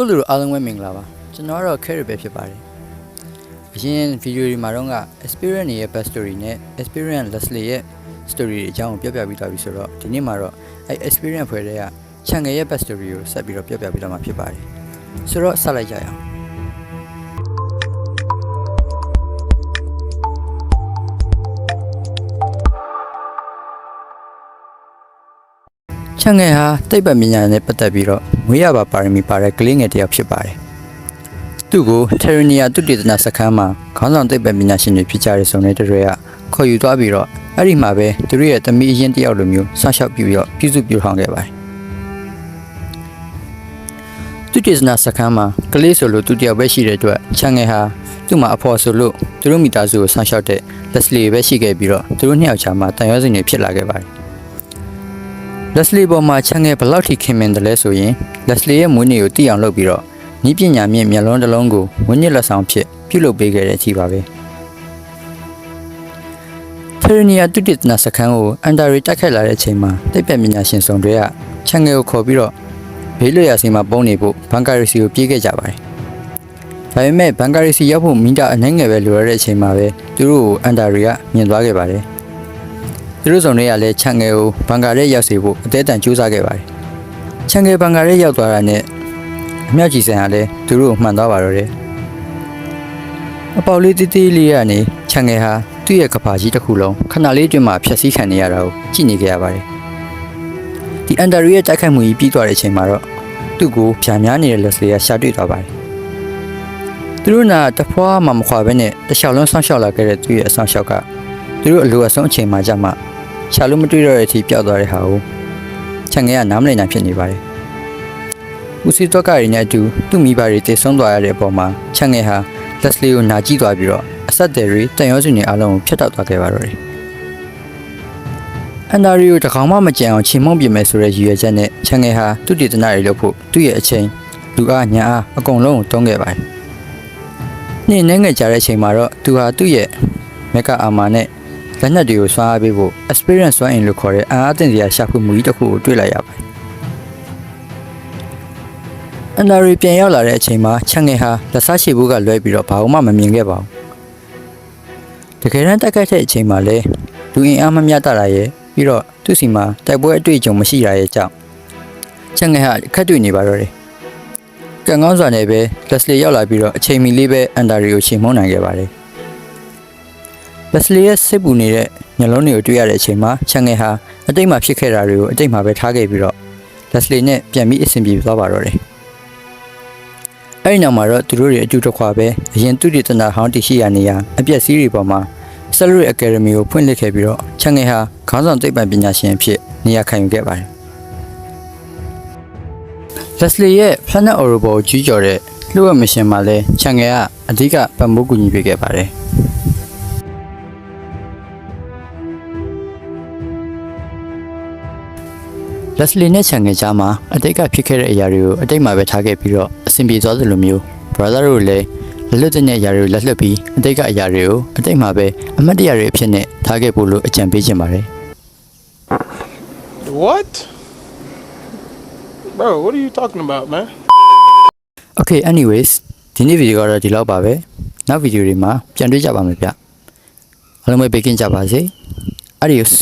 ကိုလူတို့အားလုံးပဲမင်္ဂလာပါကျွန်တော်ကတော့ Carry ပဲဖြစ်ပါတယ်အရင်ဗီဒီယိုတွေမှာတော့က experience ရဲ့ back story နဲ့ experience Leslie ရဲ့ story တွေအကြောင်းကိုပြောပြပြီးသွားပြီဆိုတော့ဒီနေ့မှာတော့အဲ experience ဖွဲ့တဲ့ကချန်ငယ်ရဲ့ back story ကိုဆက်ပြီးတော့ပြောပြပြီးတော့မှာဖြစ်ပါတယ်ဆိုတော့ဆက်လိုက်ကြရအောင် ချန်ငယ်ဟာတိတ်ပတ်ပညာနဲ့ပတ်သက်ပြီးတော့မွေးရပါပါရမီပါတဲ့ကလေးငယ်တစ်ယောက်ဖြစ်ပါတယ်သူ့ကိုထရီနီယာတုတေသနာစခန်းမှာခေါင်းဆောင်သိပ္ပံပညာရှင်တွေဖြစ်ကြတဲ့ဆုံတဲ့တွေကခေါ်ယူသွားပြီးတော့အဲ့ဒီမှာပဲသူတို့ရဲ့သမီးအရင်တယောက်လိုမျိုးဆောက်ရှောက်ပြီးတော့ပြုစုပြုထောင်ခဲ့ပါတယ်တုတေသနာစခန်းမှာကလေးဆိုလို့သူတယောက်ပဲရှိတဲ့အတွက်ချန်ငယ်ဟာသူ့မှာအဖော်ဆိုလို့သူတို့မိသားစုကိုဆောက်ရှောက်တဲ့လက်စလီပဲရှိခဲ့ပြီးတော့သူတို့နှစ်ယောက်ချာမှာတန်ရောစင်တွေဖြစ်လာခဲ့ပါတယ် Leslie ပေါ်မှာချန်ငယ်ဘယ်လောက်ထိခင်မင်တယ်လဲဆိုရင် Leslie ရဲ့မွေးနေ့ကိုသိအောင်လုပ်ပြီးတော့ဤပညာမြင့်မျက်လုံးတစ်လုံးကိုဝင်းညစ်လက်ဆောင်ဖြစ်ပြုလုပ်ပေးခဲ့တဲ့အထိပါပဲထရနီယာတုတိတနာစခန်းကိုအန်တာရီတက်ခတ်လာတဲ့အချိန်မှာတိတ်ပက်ပညာရှင်ဆောင်တွေကချန်ငယ်ကိုခေါ်ပြီးတော့ဘေးလွတ်ရာစီမှာပုံနေဖို့ဘန်ကာရီစီကိုပြေးခဲ့ကြပါတယ်ဒါပေမဲ့ဘန်ကာရီစီရောက်ဖို့မိတာအနှဲငယ်ပဲလိုရတဲ့အချိန်မှာပဲသူတို့ကိုအန်တာရီကမြင်သွားခဲ့ပါတယ် သူတို့ဆောင်တွေကလည်းချန်ငယ်ကိုဘန်ကာရဲရောက်စေဖို့အသေးအတန်ကြိုးစားခဲ့ပါတယ်ချန်ငယ်ဘန်ကာရဲရောက်သွားတာနဲ့အမြောက်ကြီးဆန်ကလည်းသူတို့ကိုမှန်သွားပါတော့တယ်အပေါက်လေးတီးတီးလေးရနေချန်ငယ်ဟာသူ့ရဲ့ကဘာကြီးတစ်ခုလုံးခဏလေးအတွင်းမှာဖြက်စီးခံနေရတာကိုကြည့်နေကြရပါတယ်ဒီအန်တာရီရဲ့တိုက်ခိုက်မှုကြီးပြီးသွားတဲ့အချိန်မှာတော့သူ့ကိုဖြာများနေတဲ့လက်စလေးကရှာတွေ့သွားပါတယ်သူတို့နာတဖွာမှမခွာဘဲနဲ့တခြားလုံးဆောင်းလျှောက်လာခဲ့တဲ့သူ့ရဲ့အဆောင်လျှောက်က သူတို့အလိုအဆုံးအချိန်မှကြမှာရှာလို့မတွေ့တော့တဲ့အထိပျောက်သွားတဲ့ဟာကိုချန်ငယ်ကနားမလည်နိုင်ဖြစ်နေပါတယ်ဦးစီတော့ကရီနဲ့အတူသူ့မိဘတွေတည်ဆုံးသွားရတဲ့အပေါ်မှာချန်ငယ်ဟာလက်စလီကိုနာကြည့်သွားပြီးတော့အဆက်တယ်တွေတန်ရောစုနေအလုံးကိုဖျက်တောက်သွားခဲ့ပါတော့တယ်အန်ဒါရီကိုတကောင်မှမကြံအောင်ချိန်မုံပြင်မယ်ဆိုတဲ့ရည်ရွယ်ချက်နဲ့ချန်ငယ်ဟာသူ့တည်တနာတွေလုပ်ဖို့သူ့ရဲ့အချိန်လူအားညာအားအကုန်လုံးကိုတုံးခဲ့ပါတယ်နေ့နှဲငယ်ကြတဲ့အချိန်မှာတော့သူဟာသူ့ရဲ့မက်ကအာမာနဲ့ လက်နက်တွေကိုဆွမ်းအားပေးဖို့ experience ဆွမ်းအင်လို့ခေါ်တဲ့အင်အားသင့်စရာရှာဖွေမှုကြီးတစ်ခုကိုတွေ့လိုက်ရပါတယ်အန်ဒါရီပြန်ရောက်လာတဲ့အချိန်မှာချန်ငယ်ဟာလက်စားချေဖို့ကလွဲပြီးတော့ဘာမှမမြင်ခဲ့ပါဘူးတကယ်တမ်းတက်ခိုက်တဲ့အချိန်မှာလဲလူအင်အားမမျှတတာရဲ့ပြီးတော့သူ့စီမှာတိုက်ပွဲအတွေ့အကြုံမရှိတာရဲ့ကြောင့်ချန်ငယ်ဟာအခက်တွေ့နေပါတော့တယ်ကံကောင်းစွာနဲ့ပဲလက်စလီရောက်လာပြီးတော့အချိန်မီလေးပဲအန်ဒါရီကိုချိန်မုံနိုင်ခဲ့ပါတယ် လက်စလီရဲ့စိတ်ပူနေတဲ့မျက်လုံးတွေကိုတွေ့ရတဲ့အချိန်မှာချန်ငယ်ဟာအတိတ်မှာဖြစ်ခဲ့တာတွေကိုအတိတ်မှာပဲထားခဲ့ပြီးတော့လက်စလီနဲ့ပြန်ပြီးအဆင်ပြေသွားပါတော့တယ်အဲ့ဒီနောက်မှာတော့သူတို့တွေအတူတစ်ခွာပဲအရင်သူတည်တနာဟောင်းတရှိရနေရအပြက်စီးတွေပေါ်မှာဆယ်ရီအကယ်ဒမီကိုဖွင့်လှစ်ခဲ့ပြီးတော့ချန်ငယ်ဟာခေါင်းဆောင်သိပ္ပံပညာရှင်အဖြစ်နေရာခံယူခဲ့ပါတယ်လက်စလီရဲ့ Planet Orobo ကိုကြီးကျော်တဲ့လှုပ်ဝက်မရှင်မှာလဲချန်ငယ်ကအဓိကပံ့ပိုးကူညီပေးခဲ့ပါတယ် လက်စလီနဲ့ချန်ငယ်ကြားမှာအတိတ်ကဖြစ်ခဲ့တဲ့အရာတွေကိုအတိတ်မှာပဲထားခဲ့ပြီးတော့အဆင်ပြေသွားသလိုမျိုး brother တို့လည်းလက်လွတ်တဲ့အရာတွေကိုလက်လွတ်ပြီးအတိတ်ကအရာတွေကိုအတိတ်မှာပဲအမတ်တရတွေအဖြစ်နဲ့ထားခဲ့ဖို့လို့အကြံပေးချင်ပါတယ် What? Bro, what are you talking about, man? Okay anyways ဒီနေ့ဗီဒီယိုကတော့ဒီလောက်ပါပဲနောက်ဗီဒီယိုတွေမှာပြန်တွေ့ကြပါမယ်ဗျအားလုံးပဲဘေးကင်းကြပါစေ adios